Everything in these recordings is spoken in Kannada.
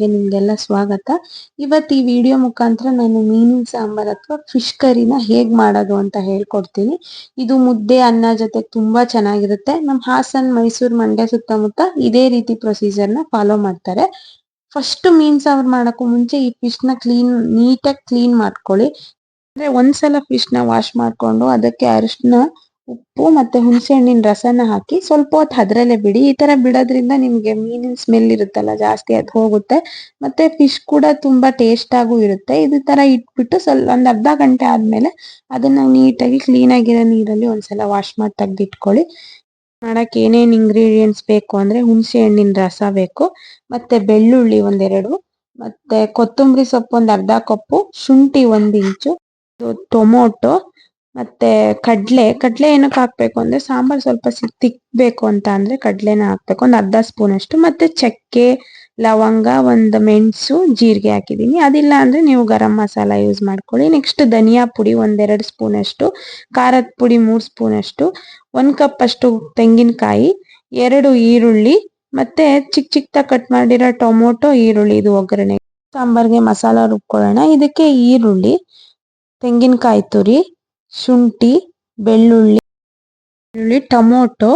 ಗೆ ನಿಮ್ಗೆಲ್ಲ ಸ್ವಾಗತ. ಇವತ್ತು ಈ ವಿಡಿಯೋ ಮುಖಾಂತರ ನಾನು ಮೀನಿನ ಸಾಂಬಾರ್ ಅಥವಾ ಫಿಶ್ ಕರಿನ ಹೇಗ್ ಮಾಡೋದು ಅಂತ ಹೇಳ್ಕೊಡ್ತೀನಿ. ಇದು ಮುದ್ದೆ, ಅನ್ನ ಜೊತೆ ತುಂಬಾ ಚೆನ್ನಾಗಿರುತ್ತೆ. ನಮ್ಮ ಹಾಸನ್, ಮೈಸೂರು ಮಂಡ್ಯ ಸುತ್ತಮುತ್ತ ಇದೇ ರೀತಿ ಪ್ರೊಸೀಜರ್ನ ಫಾಲೋ ಮಾಡ್ತಾರೆ. ಫಸ್ಟ್ ಮೀನ್, ಸಾಂಬಾರ್ ಮಾಡಕ್ಕೂ ಮುಂಚೆ ಈ ಫಿಶ್ನ ಕ್ಲೀನ್ ನೀಟಾಗಿ ಕ್ಲೀನ್ ಮಾಡ್ಕೊಳ್ಳಿ. ಅಂದ್ರೆ ಒಂದ್ಸಲ ಫಿಶ್ನ ವಾಶ್ ಮಾಡ್ಕೊಂಡು ಅದಕ್ಕೆ ಅರಿಶಿನ ಉಪ್ಪು ಮತ್ತೆ ಹುಣಸೆ ಹಣ್ಣಿನ ರಸನ ಹಾಕಿ ಸ್ವಲ್ಪ ಹೊತ್ತು ಅದ್ರಲ್ಲೇ ಬಿಡಿ. ಈ ತರ ಬಿಡೋದ್ರಿಂದ ನಿಮ್ಗೆ ಮೀನಿನ ಸ್ಮೆಲ್ ಇರುತ್ತಲ್ಲ, ಜಾಸ್ತಿ ಅದು ಹೋಗುತ್ತೆ. ಮತ್ತೆ ಫಿಶ್ ಕೂಡ ತುಂಬಾ ಟೇಸ್ಟ್ ಆಗು ಇರುತ್ತೆ. ಇದು ತರ ಇಟ್ಬಿಟ್ಟು ಸ್ವಲ್ಪ ಒಂದ್ ಅರ್ಧ ಗಂಟೆ ಆದ್ಮೇಲೆ ಅದನ್ನ ನೀಟಾಗಿ ಕ್ಲೀನ್ ಆಗಿರೋ ನೀರಲ್ಲಿ ಒಂದ್ಸಲ ವಾಶ್ ಮಾಡಿ ತೆಗ್ದಿಟ್ಕೊಳ್ಳಿ. ಮಾಡಕ್ ಏನೇನ್ ಇಂಗ್ರೀಡಿಯೆಂಟ್ಸ್ ಬೇಕು ಅಂದ್ರೆ ಹುಣಸೆ ಹಣ್ಣಿನ ರಸ ಬೇಕು, ಮತ್ತೆ ಬೆಳ್ಳುಳ್ಳಿ ಒಂದೆರಡು, ಮತ್ತೆ ಕೊತ್ತಂಬರಿ ಸೊಪ್ಪು ಒಂದ್ ಅರ್ಧ ಕಪ್ಪು, ಶುಂಠಿ ಒಂದ್ ಇಂಚು, ಟೊಮೊಟೊ ಮತ್ತೆ ಕಡ್ಲೆ ಕಡ್ಲೆ ಏನಕ್ಕೆ ಹಾಕ್ಬೇಕು ಅಂದ್ರೆ ಸಾಂಬಾರ್ ಸ್ವಲ್ಪ ತಿಕ್ಬೇಕು ಅಂತ ಅಂದ್ರೆ ಕಡ್ಲೆನ ಹಾಕ್ಬೇಕು. ಒಂದು ಅರ್ಧ ಸ್ಪೂನ್ ಅಷ್ಟು. ಮತ್ತೆ ಚಕ್ಕೆ, ಲವಂಗ, ಒಂದು ಮೆಣಸು, ಜೀರಿಗೆ ಹಾಕಿದೀನಿ ಅದಿಲ್ಲ ಅಂದ್ರೆ ನೀವು ಗರಂ ಮಸಾಲ ಯೂಸ್ ಮಾಡ್ಕೊಳ್ಳಿ. ನೆಕ್ಸ್ಟ್ ಧನಿಯಾ ಪುಡಿ ಒಂದೆರಡು ಸ್ಪೂನ್ ಅಷ್ಟು. ಖಾರದ ಪುಡಿ ಮೂರು ಸ್ಪೂನ್ ಅಷ್ಟು. ಒಂದ್ ಕಪ್ ಅಷ್ಟು ತೆಂಗಿನಕಾಯಿ, ಎರಡು ಈರುಳ್ಳಿ, ಮತ್ತೆ ಚಿಕ್ಕ ಚಿಕ್ಕದಾಗಿ ಕಟ್ ಮಾಡಿರೋ ಟೊಮೊಟೊ, ಈರುಳ್ಳಿ ಇದು ಒಗ್ಗರಣೆ. ಸಾಂಬಾರ್ಗೆ ಮಸಾಲ ರುಬ್ಕೊಳ್ಳೋಣ. ಇದಕ್ಕೆ ಈರುಳ್ಳಿ, ತೆಂಗಿನಕಾಯಿ ತುರಿ ಶುಂಠಿ, ಬೆಳ್ಳುಳ್ಳಿ ಬೆಳ್ಳುಳ್ಳಿ, ಟೊಮೊಟೊ,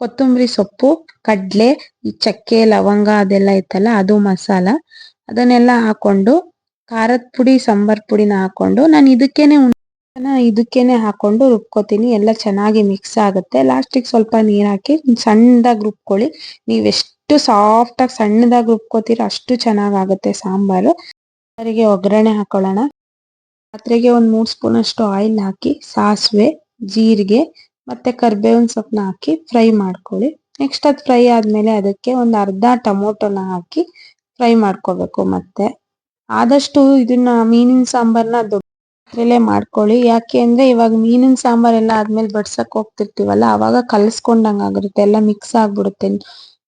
ಕೊತ್ತಂಬರಿ ಸೊಪ್ಪು, ಕಡ್ಲೆ, ಈ ಚಕ್ಕೆ, ಲವಂಗ ಅದೆಲ್ಲ ಇತ್ತಲ್ಲ, ಅದು ಮಸಾಲ. ಅದನ್ನೆಲ್ಲ ಹಾಕೊಂಡು, ಖಾರದ ಪುಡಿ, ಸಾಂಬಾರ್ ಪುಡಿನ ಹಾಕೊಂಡು, ನಾನು ಇದಕ್ಕೇನೆ ಇದಕ್ಕೇನೆ ಹಾಕೊಂಡು ರುಬ್ಕೋತೀನಿ. ಎಲ್ಲ ಚೆನ್ನಾಗಿ ಮಿಕ್ಸ್ ಆಗುತ್ತೆ. ಲಾಸ್ಟಿಗೆ ಸ್ವಲ್ಪ ನೀರು ಹಾಕಿ, ಸಣ್ಣದಾಗಿ ರುಬ್ಕೊಳ್ಳಿ. ನೀವು ಎಷ್ಟು ಸಾಫ್ಟ್ ಆಗಿ ಸಣ್ಣದಾಗಿ ರುಬ್ಕೋತೀರ ಅಷ್ಟು ಚೆನ್ನಾಗಾಗುತ್ತೆ ಸಾಂಬಾರು. ಸಾರಿಗೆ ಒಗ್ಗರಣೆ ಹಾಕೊಳ್ಳೋಣ. ಪಾತ್ರೆಗೆ ಒಂದು ಮೂರು ಸ್ಪೂನ್ ಅಷ್ಟು ಆಯಿಲ್ ಹಾಕಿ, ಸಾಸಿವೆ, ಜೀರಿಗೆ ಮತ್ತೆ ಕರ್ಬೇವಿನ ಸೊಪ್ಪನ್ನ ಹಾಕಿ ಫ್ರೈ ಮಾಡ್ಕೊಳ್ಳಿ. ನೆಕ್ಸ್ಟ್ ಅದು ಫ್ರೈ ಆದ್ಮೇಲೆ ಅದಕ್ಕೆ ಒಂದು ಅರ್ಧ ಟೊಮೊಟೊನ ಹಾಕಿ ಫ್ರೈ ಮಾಡ್ಕೋಬೇಕು ಮತ್ತೆ. ಆದಷ್ಟು ಇದನ್ನ ಮೀನಿನ ಸಾಂಬಾರ್ನ ದೊಡ್ಡ ಮಾಡ್ಕೊಳ್ಳಿ. ಯಾಕೆ ಅಂದ್ರೆ ಇವಾಗ ಮೀನಿನ ಸಾಂಬಾರ್ ಎಲ್ಲ ಆದ್ಮೇಲೆ ಬಡ್ಸಕ್ ಹೋಗ್ತಿರ್ತೀವಲ್ಲ, ಅವಾಗ ಕಲ್ಸ್ಕೊಂಡಂಗ್ ಆಗಿರುತ್ತೆ ಎಲ್ಲ ಮಿಕ್ಸ್ ಆಗ್ಬಿಡುತ್ತೆ.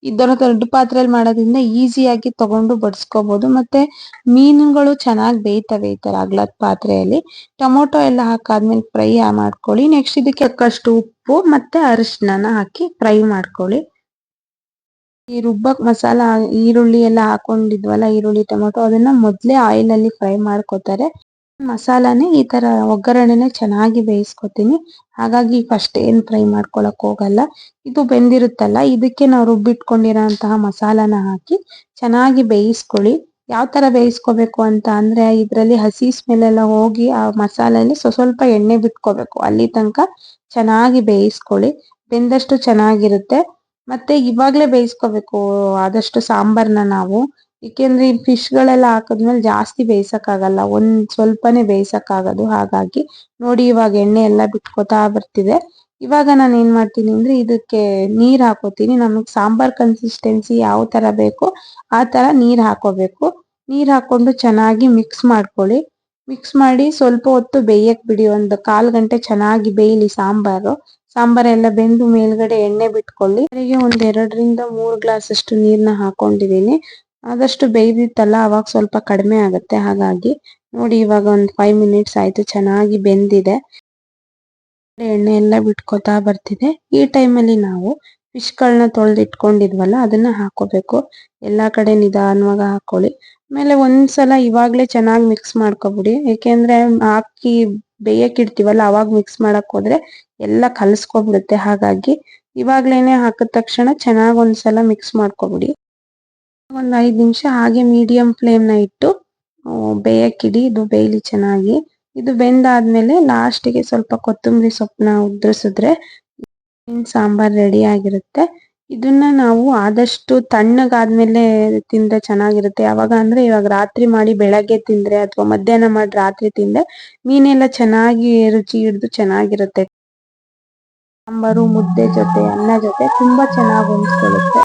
ಇದರ ದೊಡ್ಡ ಪಾತ್ರೆಯಲ್ಲಿ ಮಾಡೋದ್ರಿಂದ ಈಸಿಯಾಗಿ ತಗೊಂಡು ಬಡಿಸ್ಕೋಬಹುದು ಮತ್ತೆ ಮೀನುಗಳು ಚೆನ್ನಾಗಿ ಬೇಯ್ತವೆ ಈ ತರ ಅಗ್ಲದ ಪಾತ್ರೆಯಲ್ಲಿ. ಟೊಮೊಟೊ ಎಲ್ಲ ಹಾಕಾದ್ಮೇಲೆ ಫ್ರೈ ಮಾಡ್ಕೊಳ್ಳಿ. ನೆಕ್ಸ್ಟ್ ಇದಕ್ಕೆ ಅಕ್ಕಷ್ಟು ಉಪ್ಪು ಮತ್ತೆ ಅರಿಶಿನ ಹಾಕಿ ಫ್ರೈ ಮಾಡ್ಕೊಳ್ಳಿ. ಈ ರುಬ್ಬಕ್ ಮಸಾಲ, ಈರುಳ್ಳಿ ಎಲ್ಲ ಹಾಕೊಂಡಿದ್ವಲ್ಲ, ಈರುಳ್ಳಿ, ಟೊಮೊಟೊ, ಅದನ್ನ ಮೊದ್ಲೇ ಆಯಿಲ್ ಅಲ್ಲಿ ಫ್ರೈ ಮಾಡ್ಕೋತಾರೆ. ಮಸಾಲಾನೇ ಈ ತರ ಒಗ್ಗರಣೆನೇ ಚೆನ್ನಾಗಿ ಬೇಯಿಸ್ಕೊತೀನಿ. ಹಾಗಾಗಿ ಫಸ್ಟ್ ಏನ್ ಫ್ರೈ ಮಾಡ್ಕೊಳಕ್ ಹೋಗಲ್ಲ. ಇದು ಬೆಂದಿರುತ್ತಲ್ಲ, ಇದಕ್ಕೆ ನಾವು ರುಬ್ಬಿಟ್ಕೊಂಡಿರೋಂತಹ ಮಸಾಲಾನ ಹಾಕಿ ಚೆನ್ನಾಗಿ ಬೇಯಿಸ್ಕೊಳ್ಳಿ. ಯಾವ ತರ ಬೇಯಿಸ್ಕೋಬೇಕು ಅಂತ ಅಂದ್ರೆ, ಇದ್ರಲ್ಲಿ ಹಸಿ ಸ್ಮೆಲ್ ಎಲ್ಲ ಹೋಗಿ ಆ ಮಸಾಲೆಯಲ್ಲಿ ಸ್ವಲ್ಪ ಎಣ್ಣೆ ಬಿಟ್ಕೋಬೇಕು. ಅಲ್ಲಿ ತನಕ ಚೆನ್ನಾಗಿ ಬೇಯಿಸ್ಕೊಳ್ಳಿ. ಬೆಂದಷ್ಟು ಚೆನ್ನಾಗಿರುತ್ತೆ. ಮತ್ತೆ ಇವಾಗ್ಲೇ ಬೇಯಿಸ್ಕೋಬೇಕು. ಆದಷ್ಟು ಸಾಂಬಾರ್ನ ನಾವು. ಏಕೆಂದ್ರೆ ಈ ಫಿಶ್ ಗಳೆಲ್ಲ ಹಾಕಿದ್ಮೇಲೆ ಜಾಸ್ತಿ ಬೇಯಿಸಕ್ ಆಗಲ್ಲ ಒಂದ್ ಸ್ವಲ್ಪನೇ ಬೇಯಿಸಕ್ ಆಗೋದು ಹಾಗಾಗಿ ನೋಡಿ ಇವಾಗ ಎಣ್ಣೆ ಎಲ್ಲ ಬಿಟ್ಕೋತಾ ಬರ್ತಿದೆ. ಇವಾಗ ನಾನು ಏನ್ ಮಾಡ್ತೀನಿ ಅಂದ್ರೆ ಇದಕ್ಕೆ ನೀರ್ ಹಾಕೋತೀನಿ. ನಮಗ್ ಸಾಂಬಾರ್ ಕನ್ಸಿಸ್ಟೆನ್ಸಿ ಯಾವ ತರ ಬೇಕು ಆ ತರ ನೀರ್ ಹಾಕೋಬೇಕು. ನೀರ್ ಹಾಕೊಂಡು ಚೆನ್ನಾಗಿ ಮಿಕ್ಸ್ ಮಾಡ್ಕೊಳ್ಳಿ. ಮಿಕ್ಸ್ ಮಾಡಿ ಸ್ವಲ್ಪ ಹೊತ್ತು ಬೇಯಕ್ ಬಿಡಿ. ಒಂದು ಕಾಲ್ ಗಂಟೆ ಚೆನ್ನಾಗಿ ಬೇಯಲಿ ಸಾಂಬಾರು. ಸಾಂಬಾರ್ ಎಲ್ಲ ಬೆಂದು ಮೇಲ್ಗಡೆ ಎಣ್ಣೆ ಬಿಟ್ಕೊಳ್ಳಿ. ಒಂದ್ ಎರಡರಿಂದ ಮೂರ್ ಗ್ಲಾಸ್ ಅಷ್ಟು ನೀರ್ನ ಹಾಕೊಂಡಿದೀನಿ ಆದಷ್ಟು ಬೇಯ್ದಿತ್ತಲ್ಲ, ಅವಾಗ ಸ್ವಲ್ಪ ಕಡಿಮೆ ಆಗುತ್ತೆ. ಹಾಗಾಗಿ ನೋಡಿ, ಇವಾಗ ಒಂದು ಫೈವ್ ಮಿನಿಟ್ಸ್ ಆಯ್ತು, ಚೆನ್ನಾಗಿ ಬೆಂದಿದೆ. ಎಣ್ಣೆ ಎಲ್ಲ ಬಿಟ್ಕೋತಾ ಬರ್ತಿದೆ. ಈ ಟೈಮಲ್ಲಿ ನಾವು ಫಿಶ್ ತೊಳೆದಿಟ್ಕೊಂಡಿದ್ವಲ್ಲ, ಅದನ್ನ ಹಾಕೋಬೇಕು. ಎಲ್ಲಾ ಕಡೆ ನಿಧಾನವಾಗಿ ಹಾಕೊಳ್ಳಿ. ಆಮೇಲೆ ಒಂದ್ಸಲ ಇವಾಗ್ಲೇ ಚೆನ್ನಾಗಿ ಮಿಕ್ಸ್ ಮಾಡ್ಕೊಬಿಡಿ. ಯಾಕೆಂದ್ರೆ ಹಾಕಿ ಬೇಯಕ್ ಇಡ್ತೀವಲ್ಲ, ಅವಾಗ ಮಿಕ್ಸ್ ಮಾಡಕ್ ಹೋದ್ರೆ ಎಲ್ಲ ಕಲಸ್ಕೊಬಿಡುತ್ತೆ. ಹಾಗಾಗಿ ಇವಾಗ್ಲೇನೆ ಹಾಕಿದ ತಕ್ಷಣ ಚೆನ್ನಾಗ್ ಒಂದ್ಸಲ ಮಿಕ್ಸ್ ಮಾಡ್ಕೊಬಿಡಿ. ಒಂದ್ ಐದು ನಿಮಿಷ ಹಾಗೆ ಮೀಡಿಯಂ ಫ್ಲೇಮ್ನ ಇಟ್ಟು ಬೇಯಕ್ಕಿಡಿ, ಇದು ಬೇಯ್ಲಿ ಚೆನ್ನಾಗಿ. ಇದು ಬೆಂದಾದ್ಮೇಲೆ ಲಾಸ್ಟ್ಗೆ ಸ್ವಲ್ಪ ಕೊತ್ತಂಬರಿ ಸೊಪ್ಪನ್ನ ಉದುರಿಸಿದ್ರೆ ಸಾಂಬಾರ್ ರೆಡಿ ಆಗಿರುತ್ತೆ. ಇದನ್ನ ನಾವು ಆದಷ್ಟು ತಣ್ಣಗಾದ್ಮೇಲೆ ತಿಂದ್ರೆ ಚೆನ್ನಾಗಿರುತ್ತೆ. ಯಾವಾಗ ಅಂದ್ರೆ ಇವಾಗ ರಾತ್ರಿ ಮಾಡಿ ಬೆಳಗ್ಗೆ ತಿಂದ್ರೆ ಅಥವಾ ಮಧ್ಯಾಹ್ನ ಮಾಡಿ ರಾತ್ರಿ ತಿಂದ್ರೆ ಮೀನೆಲ್ಲ ಚೆನ್ನಾಗಿ ರುಚಿ ಹಿಡಿದು ಚೆನ್ನಾಗಿರುತ್ತೆ. ಸಾಂಬಾರು, ಮುದ್ದೆ ಜೊತೆ, ಅನ್ನ ಜೊತೆ ತುಂಬಾ ಚೆನ್ನಾಗಿ ಹೊಂದ್ಕೊಳ್ಳುತ್ತೆ.